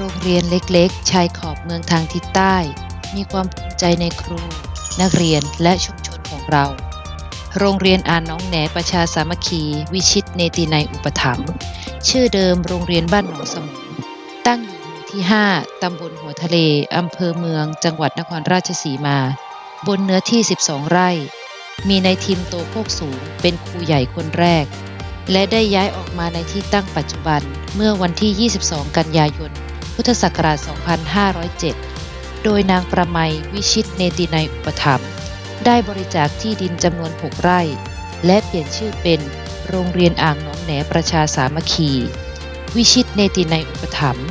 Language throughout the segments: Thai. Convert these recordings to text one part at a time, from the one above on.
โรงเรียนเล็กๆ ชายขอบเมืองทางทิศใต้ มีความภูมิใจในครู นักเรียนและชุมชนของเรา โรงเรียนอ่านน้องแหนประชาสามัคคี วิชิตเนตินัยอุปถัมภ์ชื่อเดิมโรงเรียนบ้านหนองสมุนตั้งอยู่หมู่ที่ 5 ตำบลหัวทะเล อำเภอเมือง จังหวัดนครราชสีมา บนเนื้อที่ 12 ไร่ มีนายทิมโตโคกสูง เป็นครูใหญ่คนแรก และได้ย้ายออกมาในที่ตั้งปัจจุบันเมื่อวันที่ 22 กันยายน พุทธศักราช 2507 โดยนางประไมวิชิตเนตินัยอุปถัมภ์ได้บริจาคที่ดินจำนวน 6 ไร่ และเปลี่ยนชื่อเป็นโรงเรียนอ่างน้องแหนประชาสามัคคี วิชิตเนตินัยอุปถัมภ์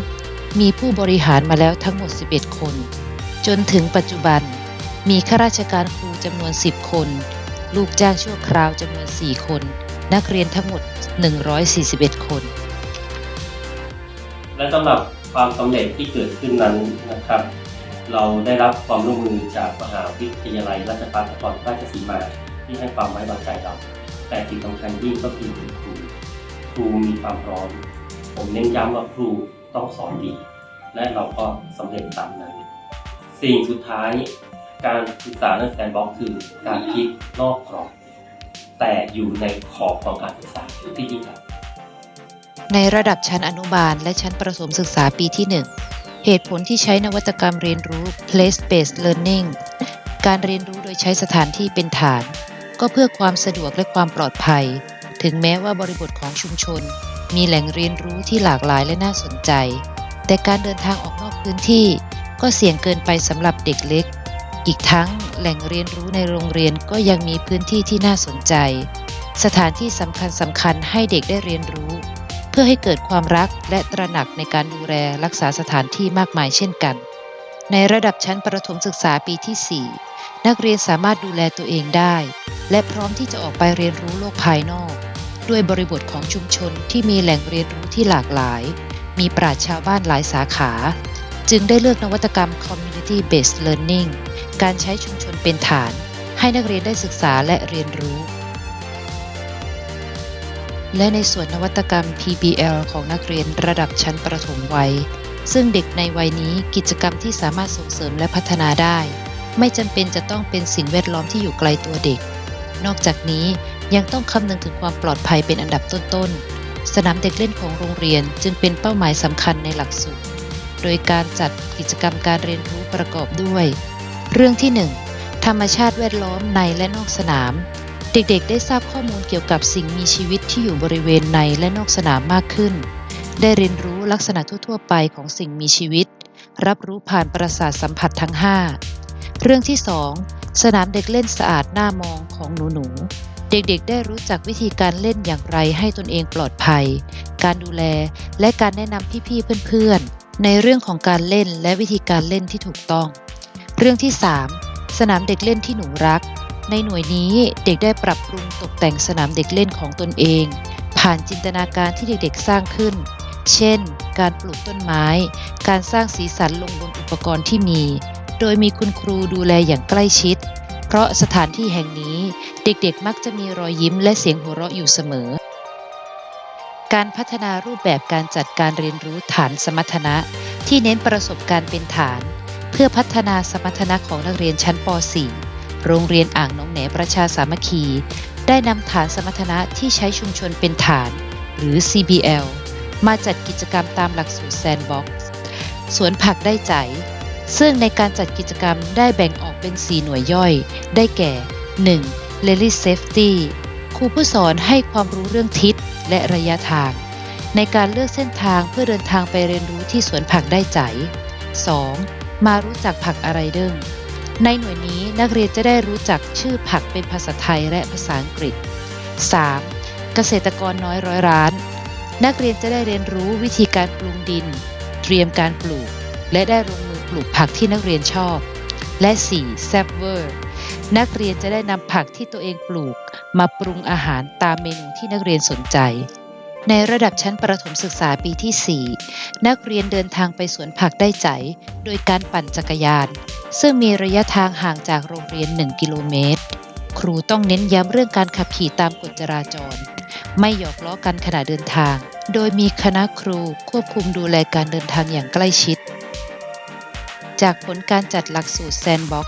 มีผู้บริหารมาแล้วทั้งหมด 11 คน จนถึงปัจจุบัน มีข้าราชการครูจำนวน 10 คน ลูกจ้างชั่วคราวจำนวน 4 คน นักเรียนทั้งหมด 141 คน และสำหรับ ความสำเร็จที่เกิดขึ้นนั้นนะครับ เราได้รับความร่วมมือจากมหาวิทยาลัยราชภัฏนครราชสีมาที่ให้ความไว้วางใจเรา แต่สิ่งสำคัญยิ่งก็คือครูครูมีความพร้อม ผมเน้นย้ำว่าครูต้องสอนดี และเราก็สำเร็จตามนั้น สิ่งสุดท้ายการศึกษาเรื่องแซนบ็อกคือการคิดนอกกรอบแต่อยู่ในขอบของการศึกษาที่ยิ่งใหญ่ ในระดับชั้นอนุบาล และชั้นประถมศึกษาปีที่ 1 เหตุผลที่ใช้นวัตกรรมเรียนรู้ place based learning การเรียนรู้โดยใช้สถานที่เป็นฐาน ก็เพื่อความสะดวกและความปลอดภัย ถึงแม้ว่าบริบทของชุมชน มีแหล่งเรียนรู้ที่หลากหลายและน่าสนใจ แต่การเดินทางออกนอกพื้นที่ ก็เสี่ยงเกินไปสำหรับเด็กเล็ก อีกทั้งแหล่งเรียนรู้ในโรงเรียนก็ยังมีพื้นที่ที่น่าสนใจ สถานที่สำคัญสำคัญให้เด็กได้เรียนรู้ พื่อให้เกิดความรักและตระหนักในการดูแลรักษาสถานที่มากมายเช่นกัน ในระดับชั้นประถมศึกษาปีที่ 4 นักเรียนสามารถดูแลตัวเองได้ และพร้อมที่จะออกไปเรียนรู้โลกภายนอก ด้วยบริบทของชุมชนที่มีแหล่งเรียนรู้ที่หลากหลาย มีปราชชาวบ้านหลายสาขา จึงได้เลือกนวัตกรรม Community Based Learning การใช้ชุมชนเป็นฐาน ให้นักเรียนได้ศึกษาและเรียนรู้ และในส่วนนวัตกรรม PBL ของนักเรียนระดับชั้นประถมวัย ซึ่งเด็กในวัยนี้กิจกรรมที่สามารถส่งเสริมและพัฒนาได้ ไม่จำเป็นจะต้องเป็นสิ่งแวดล้อมที่อยู่ไกลตัวเด็ก นอกจากนี้ยังต้องคำนึงถึงความปลอดภัยเป็นอันดับต้นๆ สนามเด็กเล่นของโรงเรียนจึงเป็นเป้าหมายสำคัญในหลักสูตร โดยการจัดกิจกรรมการเรียนรู้ประกอบด้วย เรื่องที่ 1 ธรรมชาติแวดล้อมในและนอกสนาม เด็กๆ ได้ทราบข้อมูลเกี่ยวกับสิ่งมีชีวิตที่อยู่บริเวณในและนอกสนามมากขึ้น ได้เรียนรู้ลักษณะทั่ว ๆ ไปของสิ่งมีชีวิต รับรู้ผ่านประสาทสัมผัสทั้ง 5 เรื่องที่ 2 สนามเด็กเล่นสะอาดน่ามองของหนูๆ เด็กๆ ได้รู้จักวิธีการเล่นอย่างไรให้ตนเองปลอดภัย การดูแลและการแนะนำพี่ๆ เพื่อนๆ ในเรื่องของการเล่นและวิธีการเล่นที่ถูกต้อง เรื่องที่ 3 สนามเด็กเล่นที่หนูรัก ในหน่วยนี้เด็กได้ปรับปรุงตกแต่งสนามเด็กเล่นของตนเอง ผ่านจินตนาการที่เด็กๆสร้างขึ้น เช่น การปลูกต้นไม้ การสร้างสีสันลงบนอุปกรณ์ที่มี โดยมีคุณครูดูแลอย่างใกล้ชิด เพราะสถานที่แห่งนี้เด็กๆมักจะมีรอยยิ้มและเสียงหัวเราะอยู่เสมอ การพัฒนารูปแบบการจัดการเรียนรู้ฐานสมรรถนะ ที่เน้นประสบการณ์เป็นฐาน เพื่อพัฒนาสมรรถนะของนักเรียนชั้นป .4 โรงเรียนอ่างน้องแหนประชาสามัคคี ได้นำฐานสมรรถนะที่ใช้ชุมชนเป็นฐาน หรือ CBL มาจัดกิจกรรมตามหลักสูตรแซนด์บ็อกซ์สวนผักได้ใจ ซึ่งในการจัดกิจกรรมได้แบ่งออกเป็น 4 หน่วยย่อย ได้แก่ 1. l e l y Safety ครูผู้สอนให้ความรู้เรื่องทิศและระยะทาง ในการเลือกเส้นทางเพื่อเดินทางไปเรียนรู้ที่สวนผักได้ใจ 2. มารู้จักผักอะไรเดิม ในหน่วยนี้นักเรียนจะได้รู้จักชื่อผักเป็นภาษาไทยและภาษาอังกฤษ 3. เกษตรกรน้อยร้อยร้าน นักเรียนจะได้เรียนรู้วิธีการปรุงดิน เตรียมการปลูก และได้ลงมือปลูกผักที่นักเรียนชอบ และ 4. s a v e r นักเรียนจะได้นำผักที่ตัวเองปลูก มาปรุงอาหารตามเมนูที่นักเรียนสนใจ ในระดับชั้นประถมศึกษาปีที่ 4 นักเรียนเดินทางไปสวนผักได้ใจ โดยการปั่นจักรยาน ซึ่งมีระยะทางห่างจากโรงเรียน 1 กิโลเมตร ครูต้องเน้นย้ำเรื่องการขับขี่ตามกฎจราจร ไม่หยอกล้อกันขณะเดินทาง โดยมีคณะครูควบคุมดูแลการเดินทางอย่างใกล้ชิด จากผลการจัดหลักสูตร Sandbox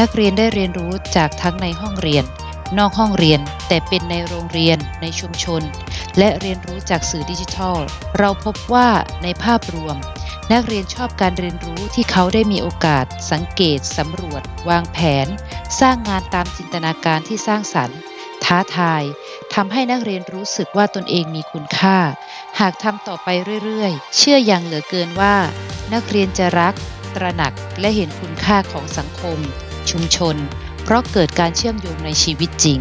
นักเรียนได้เรียนรู้จากทั้งในห้องเรียน นอกห้องเรียน แต่เป็นในโรงเรียน ในชุมชน และเรียนรู้จากสื่อดิจิทัล เราพบว่าในภาพรวม นักเรียนชอบการเรียนรู้ที่เขาได้มีโอกาส สังเกต สำรวจ วางแผน สร้างงานตามจินตนาการที่สร้างสรรค์ ท้าทายทำให้นักเรียนรู้สึกว่าตนเองมีคุณค่า หากทำต่อไปเรื่อยๆ เชื่ออย่างเหลือเกินว่า นักเรียนจะรัก ตระหนักและเห็นคุณค่าของสังคม ชุมชน เพราะเกิดการเชื่อมโยงในชีวิตจริง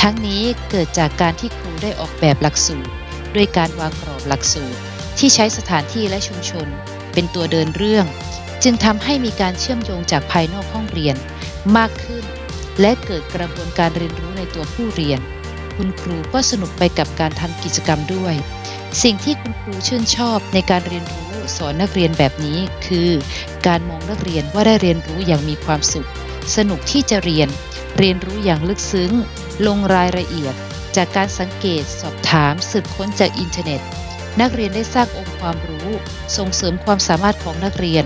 ทั้งนี้เกิดจากการที่ครู ได้ออกแบบหลักสูตร ด้วยการวางกรอบหลักสูตร ที่ใช้สถานที่และชุมชน เป็นตัวเดินเรื่อง จึงทำให้มีการเชื่อมโยงจากภายนอกห้องเรียน มากขึ้น และเกิดกระบวนการเรียนรู้ในตัวผู้เรียน คุณครูก็สนุกไปกับการทำกิจกรรมด้วย สิ่งที่คุณครูชื่นชอบในการเรียนรู้สอนนักเรียนแบบนี้ คือ การมองนักเรียนว่าได้เรียนรู้อย่างมีความสุข สนุกที่จะเรียน เรียนรู้อย่างลึกซึ้ง ลงรายละเอียด จากการสังเกตสอบถามสืบค้นจากอินเทอร์เน็ต นักเรียนได้สร้างองค์ความรู้ ส่งเสริมความสามารถของนักเรียน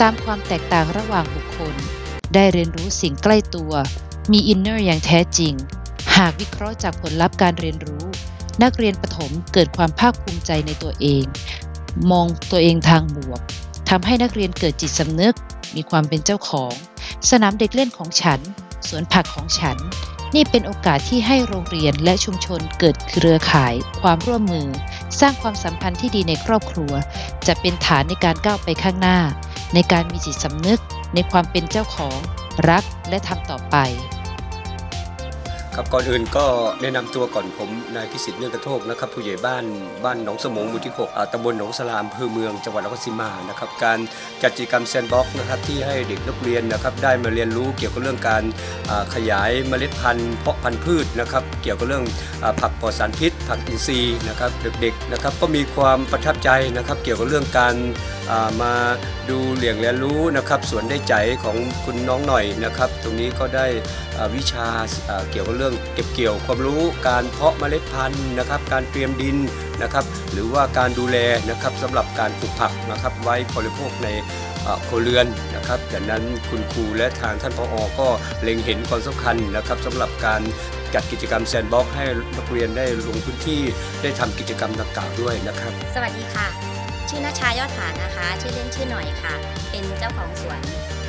ตามความแตกต่างระหว่างบุคคล ได้เรียนรู้สิ่งใกล้ตัว มีอินเนอร์อย่างแท้จริง หากวิเคราะห์จากผลลัพธ์การเรียนรู้ นักเรียนประถมเกิดความภาคภูมิใจในตัวเอง มองตัวเองทางบวกทำให้นักเรียนเกิดจิตสำนึก มีความเป็นเจ้าของ สนามเด็กเล่นของฉัน สวนผักของฉัน นี่เป็นโอกาสที่ให้โรงเรียนและชุมชนเกิดเครือข่าย ความร่วมมือ สร้างความสัมพันธ์ที่ดีในครอบครัว จะเป็นฐานในการก้าวไปข้างหน้า ในการมีจิตสำนึก ในความเป็นเจ้าของ รักและทำต่อไป ครับก่อนอื่นก็แนะนำตัวก่อนผมนายพิสิทธิ์เนื่องกระโทกนะครับผู้ใหญ่บ้านบ้านหนองสมงหมู่ที่6อ่าตำบลหนองสลามอำเภอเมืองจังหวัดนครศรีมานะครับการจัดกิจกรรมแซนบ็อกนะครับที่ให้เด็กนักเรียนนะครับได้มาเรียนรู้เกี่ยวกับเรื่องการขยายเมล็ดพันธุ์เพาะพันธุ์พืชนะครับเกี่ยวกับเรื่องอผักปลอดสารพิษ ผักอินทรีย์นะครับเด็กๆนะครับก็มีความประทับใจนะครับเกี่ยวกับเรื่องการมาดูเหลี่ยงเรียนรู้นะครับสวนได้ใจของคุณน้องหน่อยนะครับ ตรงนี้ก็ได้วิชาาเกี่ยวกับเรื่องเก็บเกี่ยวความรู้การเพาะเมล็ดพันธุ์นะครับ การเตรียมดินนะครับ หรือว่าการดูแลนะครับสำหรับการปลูกผักนะครับไว้บริโภคในอ่าครัวเรือนนะครับดังนั้นคุณครูและทางท่านผอก็เล็งเห็นความสำคัญนะครับสำหรับการจัดกิจกรรมแซนบ็อกให้นักเรียนได้ลงพื้นที่ได้ทำกิจกรรมดังกล่าวด้วยนะครับ สวัสดีค่ะ ชื่อนาชายอดผานะคะ ชื่อเล่นชื่อหน่อยค่ะ เป็นเจ้าของสวน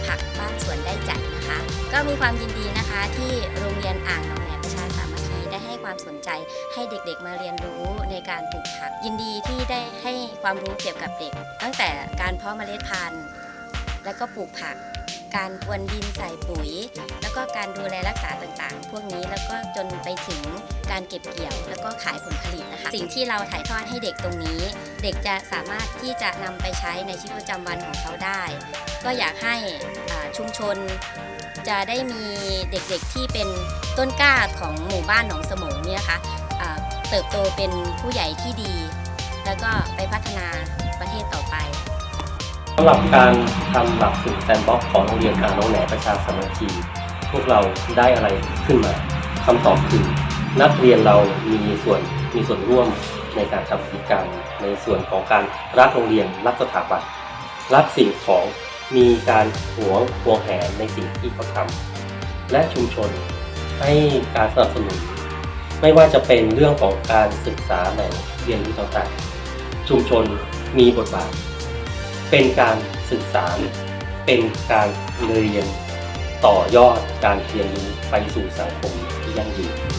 ผักบ้านสวนได้จัดนะคะ ก็มีความยินดีนะคะที่โรงเรียนอ่างหนองแหนประชาสามัคคีได้ให้ความสนใจให้เด็กๆมาเรียนรู้ในการปลูกผัก ยินดีที่ได้ให้ความรู้เกี่ยวกับเด็ก ตั้งแต่การเพาะเมล็ดพันธุ์ และก็ปลูกผัก การพรวนดินใส่ปุ๋ย แล้วก็การดูแลรักษาต่างๆ พวกนี้แล้วก็จนไปถึงการเก็บเกี่ยว แล้วก็ขายผลผลิตนะคะ สิ่งที่เราถ่ายทอดให้เด็กตรงนี้ เด็กจะสามารถที่จะนำไปใช้ในชีวิตประจำวันของเขาได้ ก็อยากให้ชุมชนจะได้มีเด็กๆที่เป็นต้นกล้าของหมู่บ้านหนองสมงเนี่ยนะคะอ่าเติบโตเป็นผู้ใหญ่ที่ดี แล้วก็ไปพัฒนาประเทศต่อไป สำหรับการทำหลักสูตรแซนบ็อกของโรงเรียนอ่างน้องแหนประชาสามัคคีพวกเราได้อะไรขึ้นมาคำตอบคือ นักเรียนเรามีส่วนมีส่วนร่วมในการทำกิจกรรมในส่วนของการรักโรงเรียนรักสถาบันรักสิ่งของมีการหวงหวงแหนในสิ่งที่เขาทำและชุมชนให้การสนับสนุน ไม่ว่าจะเป็นเรื่องของการศึกษาแหล่งเรียนรู้ต่างๆ ชุมชนมีบทบาท เป็นการสื่อสาร เป็นการเรียนต่อยอดการเรียนรู้ไปสู่สังคมที่ยั่งยืน